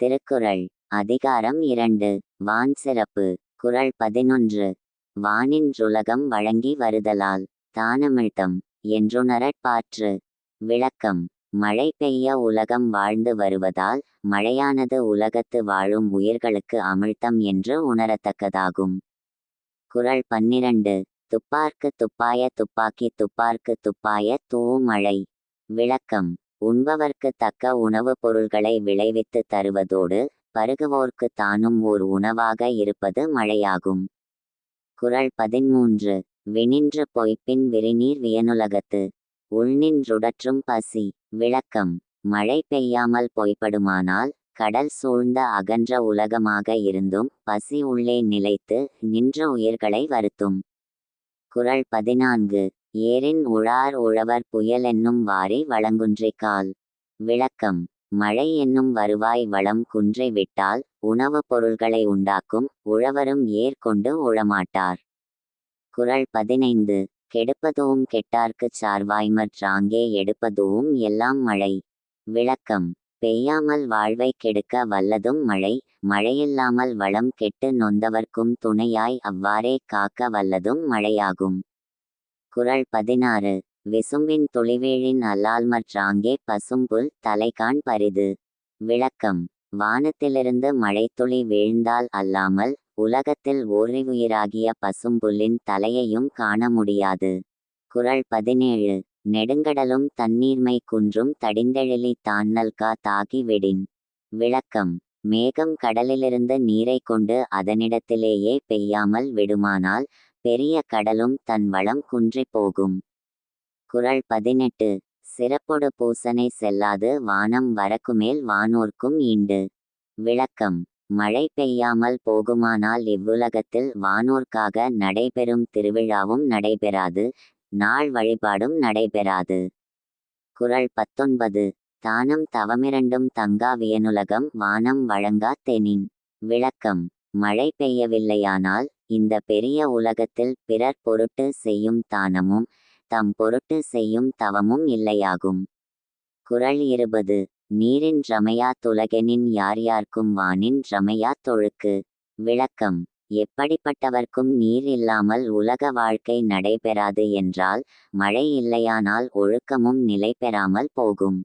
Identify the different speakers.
Speaker 1: திருக்குறள் அதிகாரம் இரண்டு வான் சிறப்பு குறள் பதினொன்று. வானின்றுலகம் வழங்கி வருதலால் தானமிழ்த்தம் என்றுணரற்பாற்று விளக்கம் மழை பெய்ய உலகம் வாழ்ந்து வருவதால் மழையானது உலகத்து வாழும் உயிர்களுக்கு அமிழ்த்தம் என்று உணரத்தக்கதாகும். குறள் பன்னிரண்டு துப்பார்க்கு துப்பாய துப்பாக்கி துப்பார்க்கு துப்பாய தூமழை விளக்கம் உண்பவர்க்கு தக்க உணவுப் பொருள்களை விளைவித்து தருவதோடு பருகுவோர்க்கு தானும் ஓர் உணவாக இருப்பது மழையாகும். குரல் பதிமூன்று வினின்று பொய்ப்பின் விரிநீர் வியனுலகத்து. உள்நின்றுடற்றும் பசி. விளக்கம். மழை பெய்யாமல் பொய்ப்படுமானால் கடல் சூழ்ந்த அகன்ற உலகமாக இருந்தும் பசி உள்ளே நிலைத்து நின்ற உயிர்களை வருத்தும். குரல் பதினான்கு. ஏரின் உழார் உழவர் புயல் என்னும் வாரி வழங்குன்றைக்கால். விளக்கம் மழை என்னும் வருவாய் வளம் குன்றை விட்டால் உணவுப் பொருள்களை உண்டாக்கும் உழவரும் ஏர் கொண்டு உழமாட்டார். குரல் பதினைந்து கெடுப்பதுவும் கெட்டார்க்குச் சார்வாய்மற்றாங்கே எடுப்பதுவும் எல்லாம் மழை. விளக்கம் பெய்யாமல் வாழ்வை கெடுக்க வல்லதும் மழை மழையில்லாமல் வளம் கெட்டு நொந்தவர்க்கும் துணையாய் அவ்வாறே காக்க வல்லதும் மழையாகும். குரல் பதினாறு. விசும்பின் துளிவேழின் அல்லால்மற்றாங்கே பசும்புல் தலைகான் பரிது. விளக்கம். வானத்திலிருந்து மழைத்துளி வீழ்ந்தால் அல்லாமல் உலகத்தில் ஓரிவுயிராகிய பசும்புல்லின் தலையையும் காண முடியாது. குரல் பதினேழு. நெடுங்கடலும் தண்ணீர்மை குன்றும் தடிந்தெழிலி தான்னல்கா தாகி விடின். விளக்கம். மேகம் கடலிலிருந்து நீரை கொண்டு அதனிடத்திலேயே பெய்யாமல் விடுமானால் பெரிய கடலும் தன் வளம் குன்றிப் போகும். குரல் பதினெட்டு. சிறப்பொடு பூசனை செல்லாது வானம் வரக்குமேல் வானோர்க்கும் ஈண்டு. விளக்கம். மழை பெய்யாமல் போகுமானால் இவ்வுலகத்தில் வானோர்க்காக நடைபெறும் திருவிழாவும் நடைபெறாது நாள் வழிபாடும் நடைபெறாது. குரல் பத்தொன்பது. தானம் தவமிரண்டும் தங்கா வியனுலகம் வானம் வழங்கா தெனின். விளக்கம். மழை பெய்யவில்லையானால் இந்த பெரிய உலகத்தில் பிறர் பொருட்டு செய்யும் தானமும் தம் பொருட்டு செய்யும் தவமும் இல்லையாகும். குறள் இருபது. நீரின் ரமையா துலகெனின் யார் யார்க்கும் வானின் ரமையா தொழுக்கு. விளக்கம். எப்படிப்பட்டவர்க்கும் நீர் இல்லாமல் உலக வாழ்க்கை நடைபெறாது என்றால் மழை இல்லையானால் ஒழுக்கமும் நிலை பெறாமல் போகும்.